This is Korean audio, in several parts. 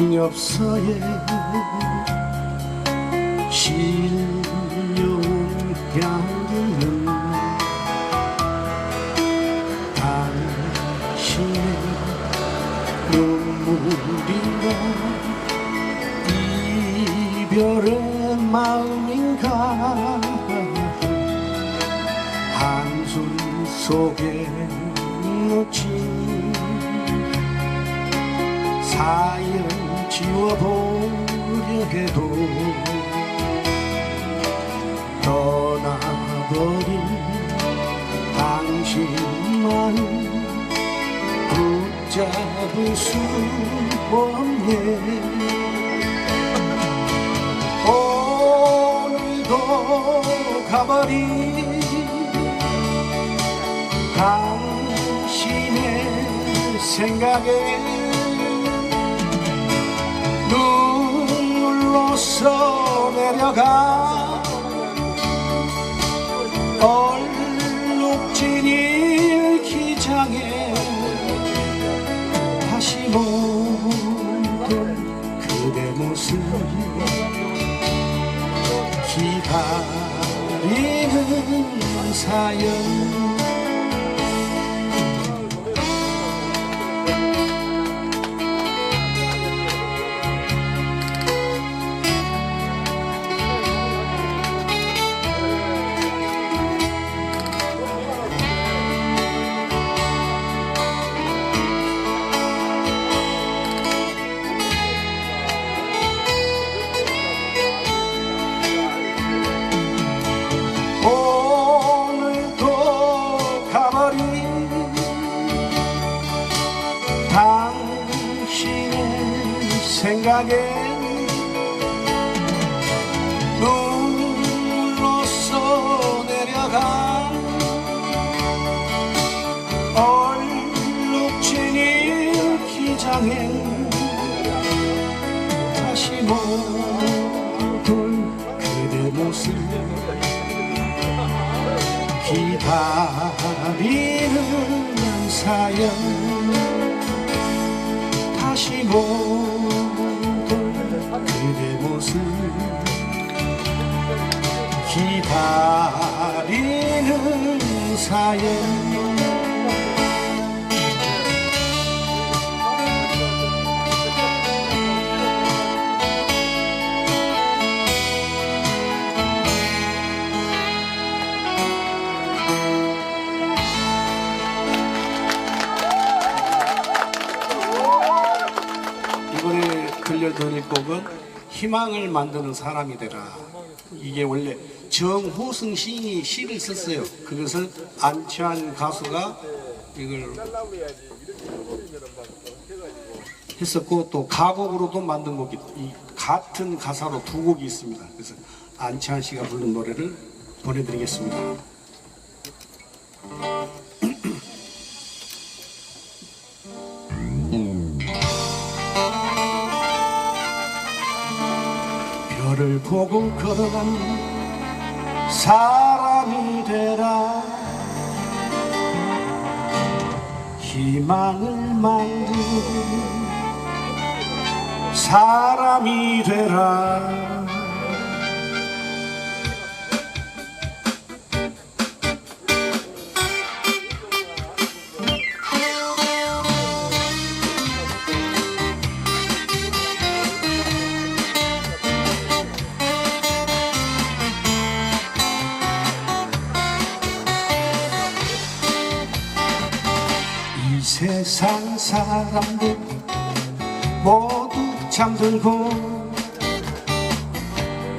엽서에 실려온 향기는 당신의 눈물인가? 이별의 마음인가? 한숨 속에 묻힌 사연 지워보려 해도 떠나버린 당신만 붙잡을 수 없네. 오늘도 가버린 당신의 생각에 눈물로써 내려가. 얼룩진 일기장에 다시 보던 그대 모습 기다리는 사연 생각에 눈물로써 내려간 얼룩진 일기장에 다시 못볼 그대 모습 기다리는 사연 다시 못볼 그대 모습. 기다리는 사연 희망을 만드는 사람이 되라. 이게 원래 정호승 시인이 시를 썼어요. 그것을 안치환 가수가 이걸 했었고 또 가곡으로도 만든 곡이 이 같은 가사로 두 곡이 있습니다. 그래서 안치환 씨가 부른 노래를 보내드리겠습니다. 별을 보고 걸어가는 사람이 되라. 희망을 만드는 사람이 되라 사람들 모두 잠들고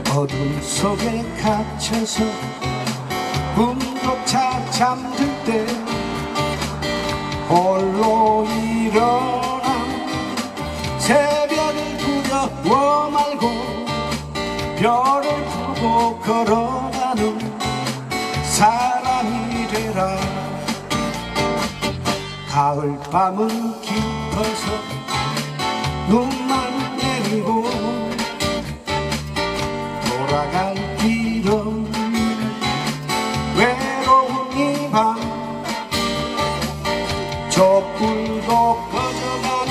어둠 속에 갇혀서 꿈조차 잠들 때 홀로 일어나 새벽을 두려워 말고 별을 보고 걸어가는 사람이 되라 가을 밤은 깊어서 눈만 내리고 돌아갈 길은 외로움이 밤 촛불도 꺼져간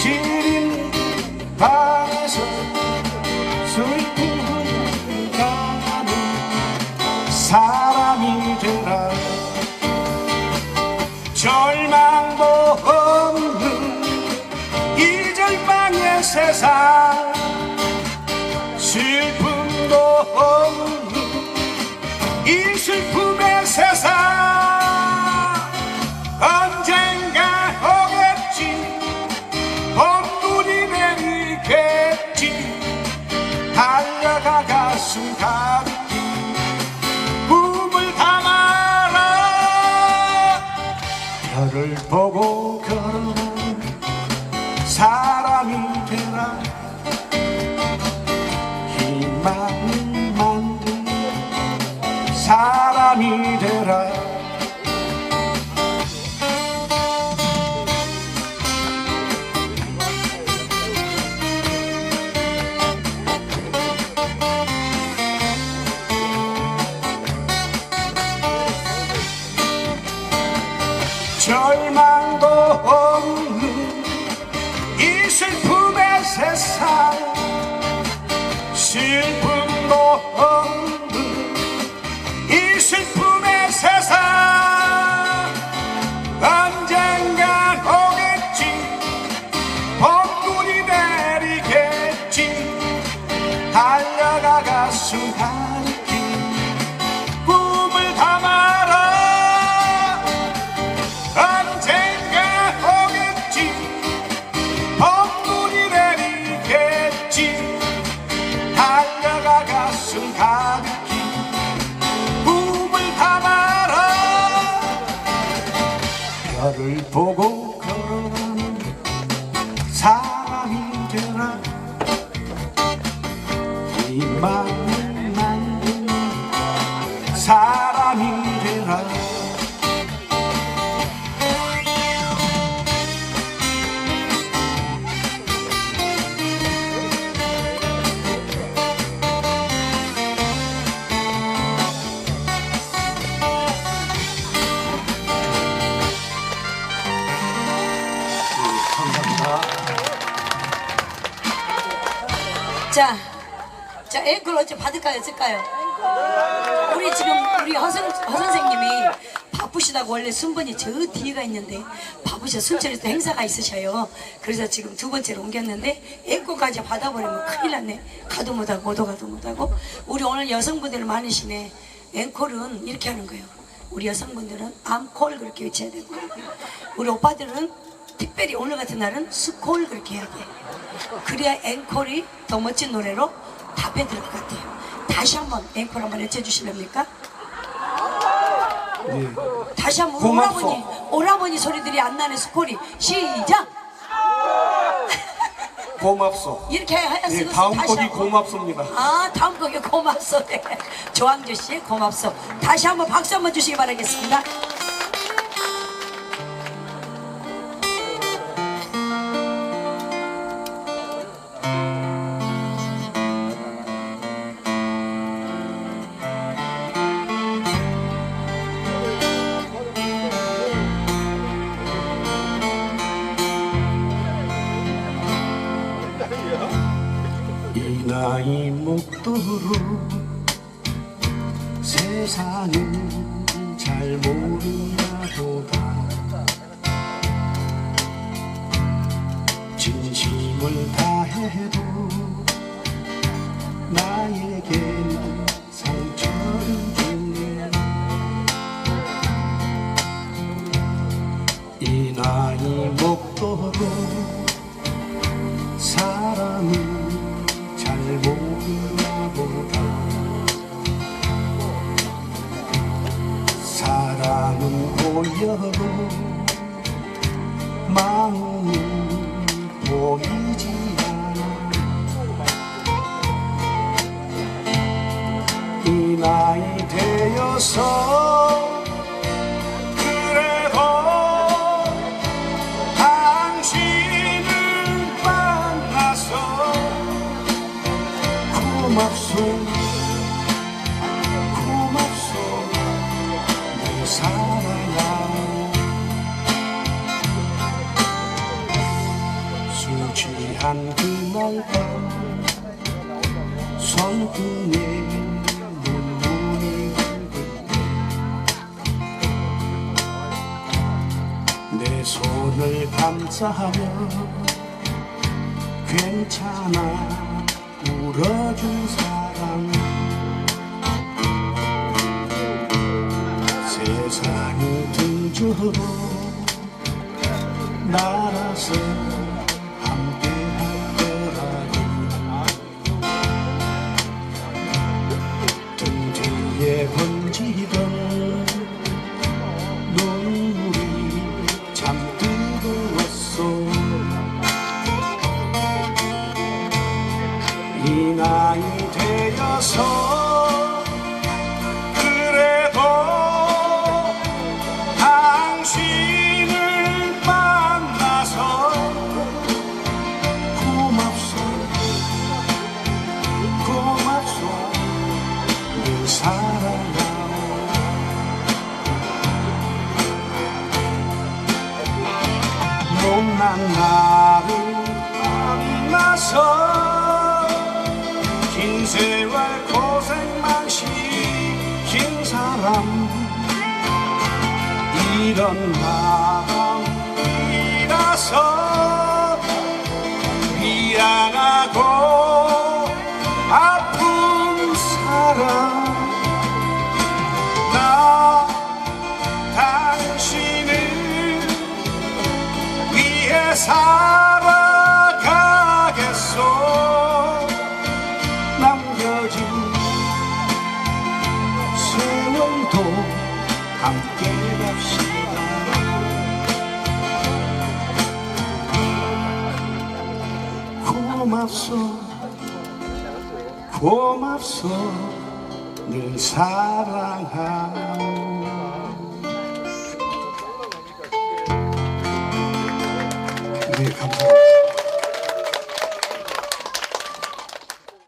지린 밤에서 슬픈 흘러가는 사 세상 슬픔도 없는 이 슬픔의 세상 언젠가 오겠지. 봄눈이 내리겠지. 달려가 가슴 가 자, 자 앵콜 어째 받을까요, 쓸까요? 우리 지금 우리 허, 선, 허 선생님이 바쁘시다고 원래 순번이 저 뒤에가 있는데 바쁘셔 순천에서 행사가 있으셔요. 그래서 지금 두 번째로 옮겼는데 앵콜까지 받아버리면 큰일 났네. 가도 못하고 오도 가도 못하고 우리 오늘 여성분들 많으시네. 앵콜은 이렇게 하는 거예요. 우리 여성분들은 암콜 그렇게 외쳐야 되고 우리 오빠들은 특별히 오늘 같은 날은 스콜 그렇게 해야 돼. 그래야 앵콜이 더 멋진 노래로 답해 들을 것 같아요. 다시 한번 앵콜 한번 외쳐주실랍니까? 네. 다시 한번 고맙소. 오라버니 오라버니 소리들이 안 나는 스콜이 시작 고맙소. 이렇게 네, 쓰고 다음 곡이. 고맙습니다. 아 다음 곡이 고맙소 네. 조항조 씨 고맙소 다시 한번 박수 한번 주시기 바라겠습니다. 나이 먹도록 세상은 잘 모르나 보다. 진심을 다해도 내 사랑아 술 취한 그날 밤 손등에 눈물이 내 손을 감싸며 괜찮아 울어준 사 등주로 날아서 사랑하오 못난 나를 만나서 긴 세월 고생만 시킨 사람. 이런 마음이라서 미안하고 고맙소. 고맙소. 늘 사랑하오